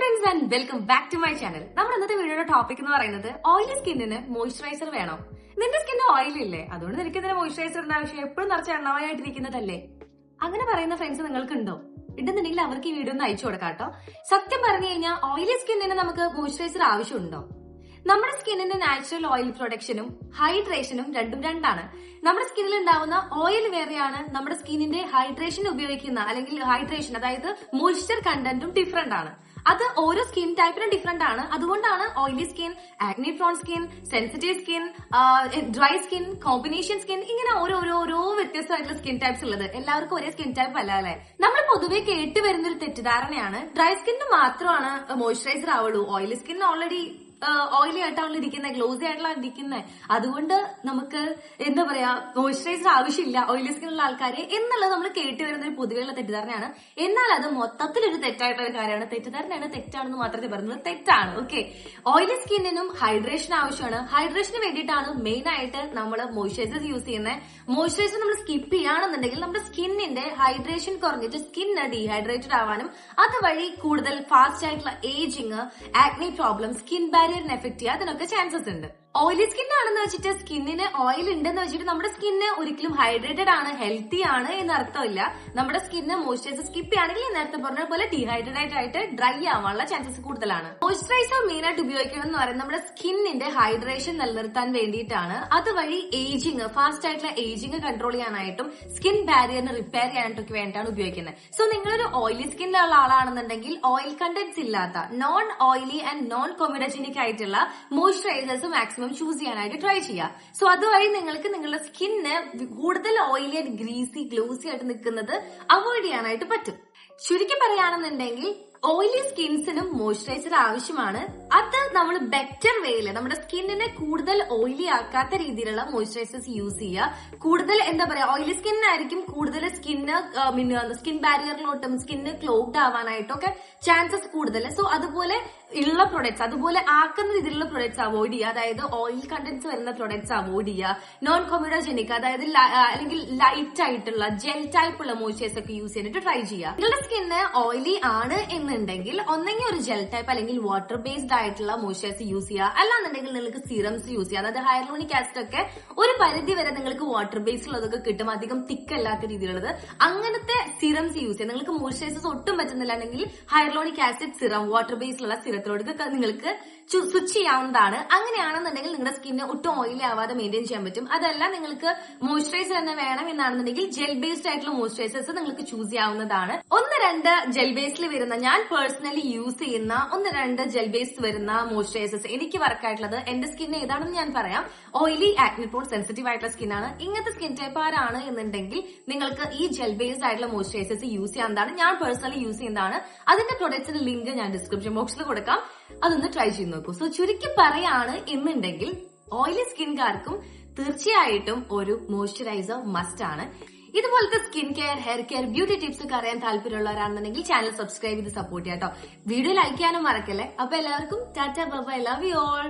Friends and welcome back to my channel നമ്മുടെ ഇന്നത്തെ വീഡിയോയുടെ ടോപ്പിക് എന്ന് പറയുന്നത് ഓയിലി സ്കിന്നിന് മോയ്സ്ചറൈസർ വേണം. നിന്റെ സ്കിന്ന് ഓയിൽ ഇല്ലേ? അതുകൊണ്ട് നിനക്ക് ഇതിന് മോയ്സ്ചറൈസറിന്റെ ആവശ്യം എപ്പോഴും നിറച്ച് എണ്ണമായിട്ടിരിക്കുന്നതല്ലേ അങ്ങനെ പറയുന്ന ഫ്രണ്ട്സ് നിങ്ങൾക്കുണ്ടോ? ഉണ്ടെന്നുണ്ടെങ്കിൽ അവർക്ക് ഈ വീഡിയോ ഒന്ന് അയച്ചു കൊടുക്കാം കേട്ടോ. സത്യം പറഞ്ഞു കഴിഞ്ഞാൽ ഓയിലി സ്കിന്നിന് നമുക്ക് മോയ്സ്ചറൈസർ ആവശ്യമുണ്ടോ? നമ്മുടെ സ്കിന്നിന്റെ നാച്ചുറൽ ഓയിൽ പ്രൊഡക്ഷനും ഹൈഡ്രേഷനും രണ്ടും രണ്ടാണ്. നമ്മുടെ സ്കിന്നിൽ ഉണ്ടാവുന്ന ഓയിൽ വേറെയാണ് നമ്മുടെ സ്കിന്നിന്റെ ഹൈഡ്രേഷൻ ഉപയോഗിക്കുന്ന അല്ലെങ്കിൽ ഹൈഡ്രേഷൻ അതായത് മോയ്സ്ചർ കണ്ടന്റും ഡിഫറെന്റ് ആണ്. അത് ഓരോ സ്കിൻ ടൈപ്പിനും ഡിഫറെന്റ് ആണ്. അതുകൊണ്ടാണ് oily skin acne prone skin sensitive skin dry skin combination skin ഇങ്ങനെ ഓരോരോ ഓരോ വ്യത്യസ്തമായിട്ടുള്ള സ്കിൻ ടൈപ്സ് ഉള്ളത്. എല്ലാവർക്കും ഒരേ സ്കിൻ ടൈപ്പ് അല്ല അല്ലെ? നമ്മൾ പൊതുവെ കേട്ട് വരുന്ന ഒരു തെറ്റിദ്ധാരണയാണ് ഡ്രൈ സ്കിന്നിന് മാത്രമാണ് മോയ്സ്ചറൈസർ ആവുള്ളൂ. ഓയിലി സ്കിൻ ഓൾറെഡി ഓയിലി ആയിട്ടാണല്ലോ ഇരിക്കുന്നത് ഗ്ലോസി ആയിട്ടുള്ള ഇരിക്കുന്നത് അതുകൊണ്ട് നമുക്ക് എന്താ പറയാ മോയ്സ്ചറൈസർ ആവശ്യമില്ല ഓയിലി സ്കിന്നുള്ള ആൾക്കാരെ. എന്നുള്ളത് നമ്മൾ കേട്ടി വരുന്ന ഒരു പൊതുവെയുള്ള തെറ്റിദ്ധാരണയാണ്. എന്നാൽ അത് മൊത്തത്തിൽ ഒരു തെറ്റായിട്ടുള്ള ഒരു കാര്യമാണ്. തെറ്റിദ്ധാരണയാണ് തെറ്റാണെന്ന് മാത്രമേ പറയുന്നത് തെറ്റാണ്. ഓക്കെ. ഓയിലി സ്കിന്നിനും ഹൈഡ്രേഷൻ ആവശ്യമാണ്. ഹൈഡ്രേഷന് വേണ്ടിയിട്ടാണ് മെയിൻ ആയിട്ട് നമ്മൾ മോയ്സ്ചറൈസർ യൂസ് ചെയ്യുന്നത് മോയ്സ്ചറൈസർ നമ്മൾ സ്കിപ്പ് ചെയ്യുകയാണെന്നുണ്ടെങ്കിൽ നമ്മുടെ സ്കിന്നിന്റെ ഹൈഡ്രേഷൻ കുറഞ്ഞിട്ട് സ്കിന്ന് ഡീഹൈഡ്രേറ്റഡ് ആവാനും അതുവഴി കൂടുതൽ ഫാസ്റ്റ് ആയിട്ടുള്ള ഏജിങ് ആക്നി പ്രോബ്ലം സ്കിൻ ബാരിയറിനെ എഫക്ട് ചെയ്യുക അതിനൊക്കെ ചാൻസസ് ഉണ്ട്. ഓയിലി സ്കിൻ ആണെന്ന് വെച്ചിട്ട് സ്കിന്നിന് ഓയിൽ ഉണ്ടെന്ന് വെച്ചിട്ട് നമ്മുടെ സ്കിന്ന് ഒരിക്കലും ഹൈഡ്രേറ്റഡ് ആണ് ഹെൽത്തി ആണ് എന്ന് അർത്ഥമില്ല. നമ്മുടെ സ്കിന്ന് മോയ്സ്ചറൈസർ സ്കിപ്പ് ആണെങ്കിൽ നേരത്തെ പറഞ്ഞ പോലെ ഡീഹൈഡ്രേറ്റഡ് ആയിട്ട് ഡ്രൈ ആവാനുള്ള ചാൻസസ് കൂടുതലാണ്. മോയ്സ്ചറൈസർ മെയിൻ ആയിട്ട് ഉപയോഗിക്കണം എന്ന് പറയുന്നത് നമ്മുടെ സ്കിന്നിന്റെ ഹൈഡ്രേഷൻ നിലനിർത്താൻ വേണ്ടിയിട്ടാണ്. അതുവഴി ഏജിങ് ഫാസ്റ്റ് ആയിട്ടുള്ള ഏജിങ് കൺട്രോൾ ചെയ്യാനായിട്ടും സ്കിൻ ബാരിയറിന് റിപ്പയർ ചെയ്യാനായിട്ടൊക്കെ വേണ്ടിയിട്ടാണ് ഉപയോഗിക്കുന്നത്. സോ നിങ്ങളൊരു ഓയിലി സ്കിന്നിലുള്ള ആളാണെന്നുണ്ടെങ്കിൽ ഓയിൽ കണ്ടന്റ്സ് ഇല്ലാത്ത non oily and non comedogenic ആയിട്ടുള്ള മോയ്സ്ചറൈസേഴ്സ് മാക്സിമം ചൂസ് ചെയ്യാനായിട്ട് ട്രൈ ചെയ്യുക സോ അതുവഴി നിങ്ങൾക്ക് നിങ്ങളുടെ സ്കിന്ന് കൂടുതൽ ഓയിലി ആൻഡ് ഗ്രീസി ഗ്ലോസി ആയിട്ട് നിൽക്കുന്നത് അവോയ്ഡ് ചെയ്യാനായിട്ട് പറ്റും. ചുരുക്കി പറയുകയാണെന്നുണ്ടെങ്കിൽ ഓയിലി സ്കിൻസിനും മോയ്സ്ചറൈസർ ആവശ്യമാണ്. അത് നമ്മൾ ബെറ്റർ വേയിൽ നമ്മുടെ സ്കിന്നിനെ കൂടുതൽ ഓയിലി ആക്കാത്ത രീതിയിലുള്ള മോയ്സ്ചറൈസേഴ്സ് യൂസ് ചെയ്യുക. കൂടുതൽ എന്താ പറയാ ഓയിലി സ്കിന്നായിരിക്കും കൂടുതൽ സ്കിന്ന് സ്കിൻ ബാരിയറിലോട്ടും സ്കിന്ന് ക്ലോഗ്ഡ് ആവാനായിട്ടും ഒക്കെ ചാൻസസ് കൂടുതൽ. സോ അതുപോലെ ഉള്ള പ്രൊഡക്ട്സ് അതുപോലെ ആക്കുന്ന രീതിയിലുള്ള പ്രൊഡക്ട്സ് അവോയ്ഡ് ചെയ്യുക. അതായത് ഓയിൽ കണ്ടന്റ്സ് വരുന്ന പ്രൊഡക്ട്സ് അവോയ്ഡ് ചെയ്യുക. നോൺ കൊമിഡോജനിക് അതായത് അല്ലെങ്കിൽ ലൈറ്റ് ആയിട്ടുള്ള ജെൽ ടൈപ്പ് ഉള്ള മോയ്സ്ചറൈസ് ഒക്കെ യൂസ് ചെയ്തിട്ട് ട്രൈ ചെയ്യുക. നിങ്ങളുടെ സ്കിന്ന് ഓയിലി ആണ് എന്നുണ്ടെങ്കിൽ ഒന്നെങ്കിൽ ഒരു ജെൽ ടൈപ്പ് അല്ലെങ്കിൽ വാട്ടർ ബേസ്ഡ് ആയിട്ടുള്ള മോയ്സ്ചറൈസ് യൂസ് ചെയ്യുക. അല്ലാന്നുണ്ടെങ്കിൽ നിങ്ങൾക്ക് സിറംസ് യൂസ് ചെയ്യുക. അതായത് ഹയർലോണിക് ആസിഡ് ഒക്കെ ഒരു പരിധി വരെ നിങ്ങൾക്ക് വാട്ടർ ബേസ്ഡ് ഉള്ളതൊക്കെ കിട്ടും. അധികം തിക്ക് അല്ലാത്ത രീതിയിലുള്ളത്. അങ്ങനത്തെ സിറംസ് യൂസ് ചെയ്യുക. നിങ്ങൾക്ക് മോയ്സ്ചറൈസേഴ്സ് ഒട്ടും പറ്റുന്നില്ലെങ്കിൽ hyaluronic acid serum water based ഉള്ള സിറത്തിലോട്ട് നിങ്ങൾക്ക് സ്വിച്ച് ചെയ്യാവുന്നതാണ്. അങ്ങനെയാണെന്നുണ്ടെങ്കിൽ നിങ്ങളുടെ സ്കിന്നിന് ഒട്ടും ഓയിലി ആവാതെ മെയിന്റെയിൻ ചെയ്യാൻ പറ്റും. അതല്ല നിങ്ങൾക്ക് മോയ്സ്ചറൈസർ തന്നെ വേണം എന്നാണെന്നുണ്ടെങ്കിൽ ജെൽ ബേസ്ഡ് ആയിട്ടുള്ള മോയ്സ്ചറൈസേഴ്സ് നിങ്ങൾക്ക് ചൂസ് ചെയ്യാവുന്നതാണ്. ഒന്ന് രണ്ട് ജെൽ ബേസിൽ വരുന്ന ഞാൻ പേഴ്സണലി യൂസ് ചെയ്യുന്ന ഒന്ന് രണ്ട് ജെൽ ബേസ് വരുന്ന മോയ്സ്ചറൈസേഴ്സ് എനിക്ക് വർക്ക് ആയിട്ടുള്ളത് എന്റെ സ്കിൻ ഏതാണെന്ന് ഞാൻ പറയാം. ഓയിലി ആക്നിപ്രോൺ സെൻസിറ്റീവ് ആയിട്ടുള്ള സ്കിന്നാണ് ഇങ്ങനത്തെ സ്കിൻ ടൈപ്പ് ആരാണ് എന്നുണ്ടെങ്കിൽ നിങ്ങൾക്ക് ഈ ജെൽ ബേസ്ഡ് ആയിട്ടുള്ള മോയ്സ്ചറൈസേഴ്സ് യൂസ് ചെയ്യാവുന്നതാണ്. ഞാൻ പേഴ്സണലി യൂസ് ചെയ്യുന്നതാണ്. അതിന്റെ പ്രൊഡക്ട്സിന്റെ ലിങ്ക് ഞാൻ ഡിസ്ക്രിപ്ഷൻ ബോക്സിൽ കൊടുക്കാം. അതൊന്ന് ട്രൈ ചെയ്ത് നോക്കൂ സോ ചുരുക്കി പറയാണ് എന്നുണ്ടെങ്കിൽ ഓയിലി സ്കിൻകാർക്കും തീർച്ചയായിട്ടും ഒരു മോയ്സ്ചറൈസർ മസ്റ്റ് ആണ്. ഇതുപോലത്തെ skin care hair care beauty tips ഒക്കെ അറിയാൻ താല്പര്യമുള്ളവരാണെന്നുണ്ടെങ്കിൽ ചാനൽ സബ്സ്ക്രൈബ് ചെയ്ത് സപ്പോർട്ട് ചെയ്യാം കേട്ടോ വീഡിയോ ലൈക്ക് ചെയ്യാനും മറക്കല്ലേ? അപ്പൊ എല്ലാവർക്കും ടാറ്റ ബൈ ലവ് യു ഓൾ